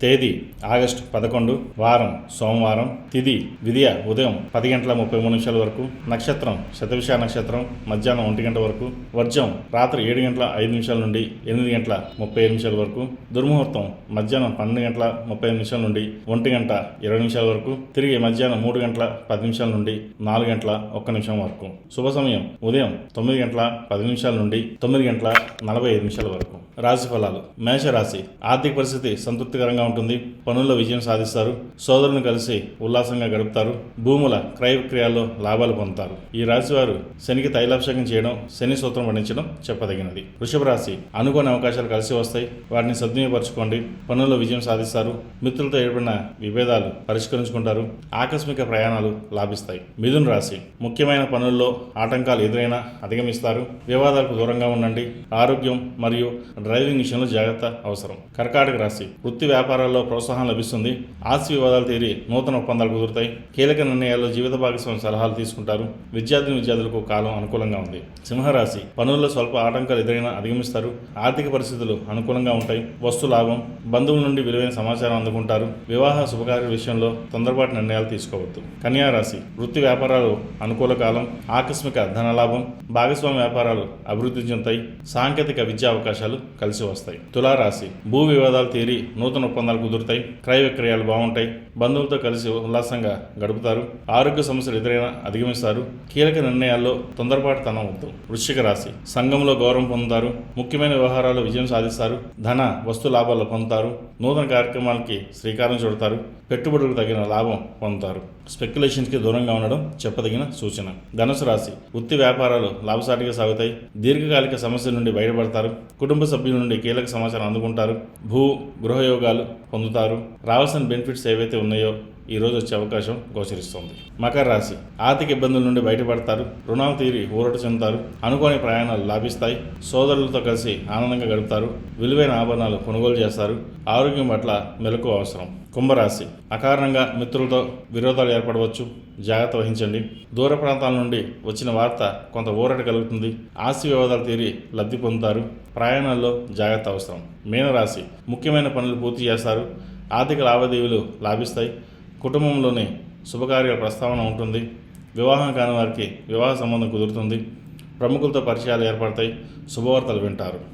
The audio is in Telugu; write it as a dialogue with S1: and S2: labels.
S1: తేదీ ఆగస్టు పదకొండు వారం సోమవారం తిది విధియ ఉదయం పది గంటల ముప్పై మూడు నిమిషాల వరకు నక్షత్రం శతవిష నక్షత్రం మధ్యాహ్నం ఒంటి గంట వరకు వర్జం రాత్రి ఏడు గంటల ఐదు నిమిషాల నుండి ఎనిమిది గంటల ముప్పై ఐదు నిమిషాల వరకు దుర్ముహూర్తం మధ్యాహ్నం పన్నెండు గంటల ముప్పై ఐదు నిమిషాల నుండి ఒంటి గంట ఇరవై నిమిషాల వరకు తిరిగి మధ్యాహ్నం మూడు గంటల పది నిమిషాల నుండి నాలుగు గంటల ఒక్క నిమిషం వరకు. శుభ సమయం ఉదయం తొమ్మిది గంటల పది నిమిషాల నుండి తొమ్మిది గంటల నలభై ఐదు నిమిషాల వరకు. రాశి ఫలాలు. మేషరాశి. ఆర్థిక పరిస్థితి సంతృప్తికరంగా ఉంటుంది పనుల్లో విజయం సాధిస్తారు. సోదరులను కలిసి ఉల్లాసంగా గడుపుతారు. భూముల క్రయ విక్రయాల్లో లాభాలు పొందుతారు. ఈ రాశి వారు శనికి తైలాభిషేకం చేయడం శని సూత్రం వర్ణించడం చెప్పదగినది. వృషభ రాశి అనుకోని అవకాశాలు కలిసి వస్తాయి. వాటిని సద్వినియోగపరచుకోండి. పనుల్లో విజయం సాధిస్తారు. మిత్రులతో ఏర్పడిన విభేదాలు పరిష్కరించుకుంటారు. ఆకస్మిక ప్రయాణాలు లాభిస్తాయి. మిథున్ రాశి ముఖ్యమైన పనుల్లో ఆటంకాలు ఎదురైనా అధిగమిస్తారు. వివాదాలకు దూరంగా ఉండండి. ఆరోగ్యం మరియు డ్రైవింగ్ విషయంలో జాగ్రత్త అవసరం. కర్కాటక రాశి వృత్తి వ్యాపారాల్లో ప్రోత్సాహం లభిస్తుంది. ఆస్తి వివాదాలు తీరి నూతన ఒప్పందాలు కుదురుతాయి. కీలక నిర్ణయాల్లో జీవిత భాగస్వామి సలహాలు తీసుకుంటారు. విద్యార్థిని విద్యార్థులకు కాలం అనుకూలంగా ఉంది. సింహరాశి పనుల్లో స్వల్ప ఆటంకాలు ఎదురైనా అధిగమిస్తారు. ఆర్థిక పరిస్థితులు అనుకూలంగా ఉంటాయి. వస్తు లాభం బంధువుల నుండి విలువైన సమాచారం అందుకుంటారు. వివాహ శుభకార్య విషయంలో తొందరపాటు నిర్ణయాలు తీసుకోవద్దు. కన్యా రాశి వృత్తి వ్యాపారాలు అనుకూల కాలం ఆకస్మిక ధనలాభం భాగస్వామి వ్యాపారాలు అభివృద్ధి చెందుతాయి. సాంకేతిక విద్యా అవకాశాలు కలిసి వస్తాయి. తులారాశి భూ వివాదాలు తీరి నూతన ఒప్పందాలు కుదురుతాయి క్రయ విక్రయాలు బాగుంటాయి బంధువులతో కలిసి ఉల్లాసంగా గడుపుతారు ఆరోగ్య సమస్యలు ఎదురైనా అధిగమిస్తారు. కీలక నిర్ణయాల్లో తొందరపాటు తనం వద్దు వృశ్చిక రాశి సంఘంలో గౌరవం పొందుతారు ముఖ్యమైన వ్యవహారాల్లో విజయం సాధిస్తారు ధన వస్తు లాభాలు పొందుతారు నూతన కార్యక్రమాలకి శ్రీకారం చుడతారు పెట్టుబడులకు తగిన లాభం పొందుతారు. స్పెక్యులేషన్స్కి దూరంగా ఉండడం చెప్పదగిన సూచన. ధనుసు రాశి వృత్తి వ్యాపారాలు లాభసాటిగా సాగుతాయి దీర్ఘకాలిక సమస్యల నుండి బయటపడతారు కుటుంబ సభ్యుల నుండి కీలక సమాచారం అందుకుంటారు భూ గృహయోగాలు పొందుతారు. రావాల్సిన బెనిఫిట్స్ ఏవైతే ఉన్నాయో ఈరోజు వచ్చే అవకాశం గోచరిస్తుంది. మకర రాశి ఆర్థిక ఇబ్బందుల నుండి బయటపడతారు రుణాలు తీరి ఊరట చెందుతారు అనుకోని ప్రయాణాలు లాభిస్తాయి సోదరులతో కలిసి ఆనందంగా గడుపుతారు విలువైన ఆభరణాలు కొనుగోలు చేస్తారు ఆరోగ్యం పట్ల మెలకు అవసరం. కుంభరాశి అకారణంగా మిత్రులతో విరోధాలు ఏర్పడవచ్చు జాగ్రత్త వహించండి. దూర ప్రాంతాల నుండి వచ్చిన వార్త కొంత ఊరట కలుగుతుంది ఆస్తి వివాదాలు తీరి లబ్ధి పొందుతారు ప్రయాణాల్లో జాగ్రత్త అవసరం. మీనరాశి ముఖ్యమైన పనులు పూర్తి చేస్తారు ఆర్థిక లావాదేవీలు లాభిస్తాయి కుటుంబంలోని శుభకార్యాల ప్రస్తావన ఉంటుంది. వివాహం కాని వారికి వివాహ సంబంధం కుదురుతుంది. ప్రముఖులతో పరిచయాలు ఏర్పడతాయి. శుభవార్తలు వింటారు.